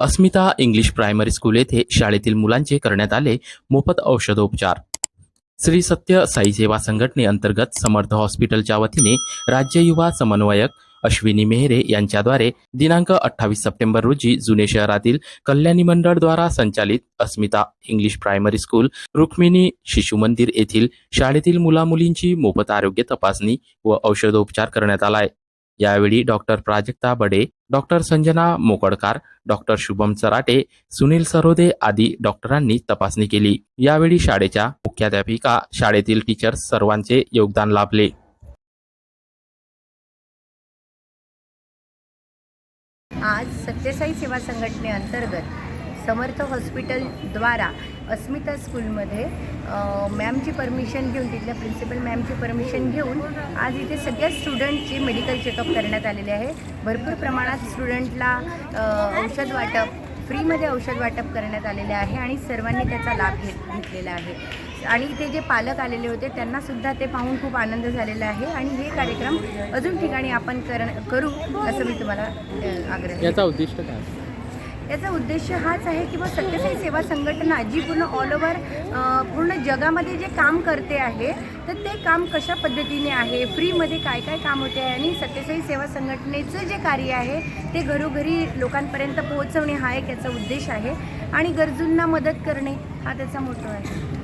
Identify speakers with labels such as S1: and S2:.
S1: अस्मिता English primary school येथे शाळेतील मुलांचे करण्यात आले मोफत औषधोपचार. श्री सत्य साई सेवा संघटनेअंतर्गत समर्थ हॉस्पिटलच्या वतीने राज्य युवा समन्वयक अश्विनी मेहरे यांच्याद्वारे दिनांक अठ्ठावीस सप्टेंबर रोजी जुने शहरातील कल्याणी मंडळद्वारा संचालित Asmita English primary school Rukmini शिशु मंदिर येथील शाळेतील मुलामुलींची मोफत आरोग्य तपासणी व औषधोपचार करण्यात आलाय. यावेळी doctor Prajakta Bade doctor Sanjana Mokadkar doctor Shubham Charate Sunil Sarode आदी डॉक्टरांनी तपासणी केली. यावेळी शाळेच्या मुख्याध्यापिका शाळेतील टीचर्स सर्वांचे योगदान लाभले.
S2: आज सत्यसाई सेवा संघटनेअंतर्गत समर्थ हॉस्पिटलद्वारा अस्मिता स्कूलमध्ये मॅमची परमिशन घेऊन तिथल्या प्रिन्सिपल मॅमची परमिशन घेऊन आज इथे सगळ्या स्टुडंटची मेडिकल चेकअप करण्यात आलेले आहे. भरपूर प्रमाणात स्टुडंटला औषध वाटप फ्रीमध्ये औषध वाटप करण्यात आलेले आहे आणि सर्वांनी त्याचा लाभ घेत घेतलेला आहे. आणि इथे जे पालक आलेले होते त्यांना सुद्धा ते पाहून खूप आनंद झालेला आहे आणि हे कार्यक्रम अजून ठिकाणी आपण कर करू असं मी तुम्हाला आग्रह
S3: याचा उद्दिष्ट काय?
S2: याचा उद्देश हाच आहे की बा सत्यसाई सेवा संघटना जी पूर्ण ऑल ओव्हर पूर्ण जगामध्ये जे काम करते आहे तर ते काम कशा पद्धतीने आहे? फ्रीमध्ये काय काय काम होते आहे? आणि सत्यसाई सेवा संघटनेचं जे कार्य आहे ते घरोघरी लोकांपर्यंत पोहोचवणे हा एक याचा उद्देश आहे. आणि गरजूंना मदत करणे हा त्याचा मोठा आहे.